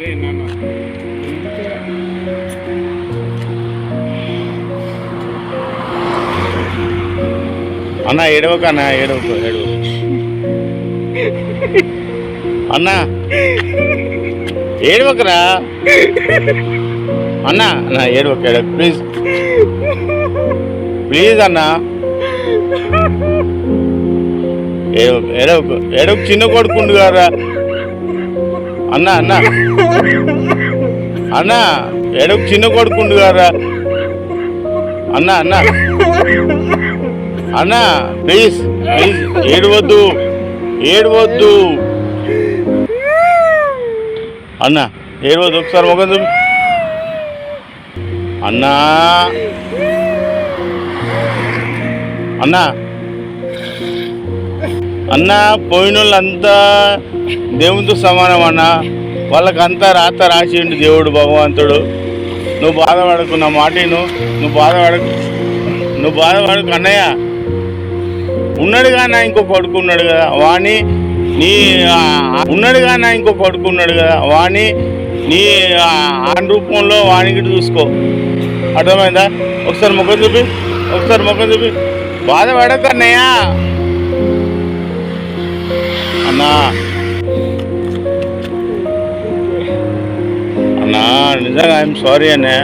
రే నాన్న అన్న ఏడవక అన్న ఏడవకు ఏడవ అన్నా ఏడవకరా. అన్నా అన్న ఏడవక ఏడవ ప్లీజ్. ప్లీజ్ అన్నా. ఏడవకు ఏడవకు ఏడవకు. చిన్న కొడుకుండు గారా అన్న అన్న. అన్న ఏడవకు చిన్న కొడుకుండు గారా. అన్న అన్న. అన్న ప్లీజ్ ప్లీజ్ ఏడవద్దు ఏడవద్దు. అన్న ఏడవద్దు ఒకసారి ఒక అన్నా. అన్నా. అన్న పోయిన వాళ్ళంతా దేవునితో సమానం అన్న. వాళ్ళకంతా రాత రాసిండు దేవుడు భగవంతుడు. నువ్వు బాధపడకు నా మాట నువ్వు బాధపడకు నువ్వు బాధపడకు అన్నయ్య. ఉన్నాడుగా నా ఇంకో కొడుకు ఉన్నాడు కదా వాణి నీ ఆ, ఉన్నాడుగా నా ఇంకో కొడుకు ఉన్నాడు కదా వాణి నీ ఆ, రూపంలో వాణికి చూసుకో. అర్థమైందా? ఒకసారి ముఖం చూపి ఒకసారి ముఖం చూపి. బాధపడక అన్నయ్య. అన్నా. అన్నా నిజంగా ఐఎమ్ సారీ అన్నా.